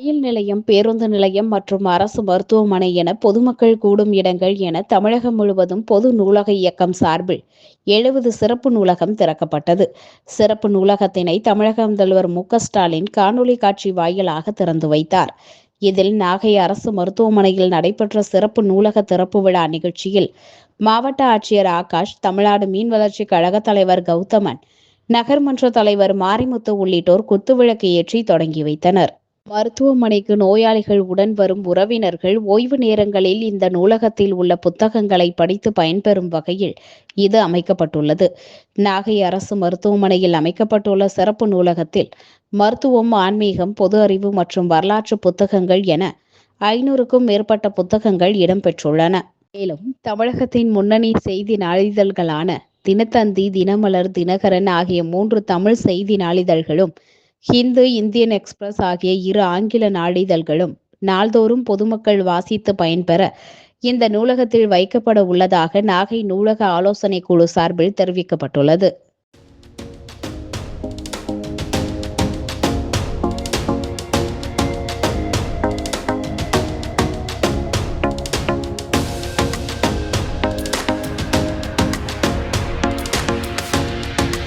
ரயில் நிலையம் பேருந்து நிலையம் மற்றும் அரசு மருத்துவமனை என பொதுமக்கள் கூடும் இடங்கள் என தமிழகம் முழுவதும் பொது நூலக இயக்கம் சார்பில் எழுபது சிறப்பு நூலகம் திறக்கப்பட்டது. சிறப்பு நூலகத்தினை தமிழக முதல்வர் மு க ஸ்டாலின் காணொலி காட்சி வாயிலாக திறந்து வைத்தார். இதில் நாகை அரசு மருத்துவமனையில் நடைபெற்ற சிறப்பு நூலக திறப்பு விழா நிகழ்ச்சியில் மாவட்ட ஆட்சியர் ஆகாஷ் தமிழ்நாடு மீன் வளர்ச்சி கழக தலைவர் கௌதமன் நகர்மன்ற தலைவர் மாரிமுத்து உள்ளிட்டோர் குத்துவிளக்கு ஏற்றி தொடங்கி வைத்தனர். மருத்துவமனைக்கு நோயாளிகள் உடன் வரும் உறவினர்கள் ஓய்வு நேரங்களில் இந்த நூலகத்தில் உள்ள புத்தகங்களை படித்து பயன்பெறும் வகையில் இது அமைக்கப்பட்டுள்ளது. நாகை அரசு மருத்துவமனையில் அமைக்கப்பட்டுள்ள சிறப்பு நூலகத்தில் மருத்துவம் ஆன்மீகம் பொது அறிவு மற்றும் வரலாற்று புத்தகங்கள் என ஐநூறுக்கும் மேற்பட்ட புத்தகங்கள் இடம்பெற்றுள்ளன. மேலும் தமிழகத்தின் முன்னணி செய்தி நாளிதழ்களான தினத்தந்தி தினமலர் தினகரன் ஆகிய மூன்று தமிழ் செய்தி நாளிதழ்களும் ஹிந்து இந்தியன் எக்ஸ்பிரஸ் ஆகிய இரு ஆங்கில நாளிதழ்களும் நாள்தோறும் பொதுமக்கள் வாசித்து பயன்பெற இந்த நூலகத்தில் வைக்கப்பட உள்ளதாக நாகை நூலக ஆலோசனை குழு சார்பில் தெரிவிக்கப்பட்டுள்ளது.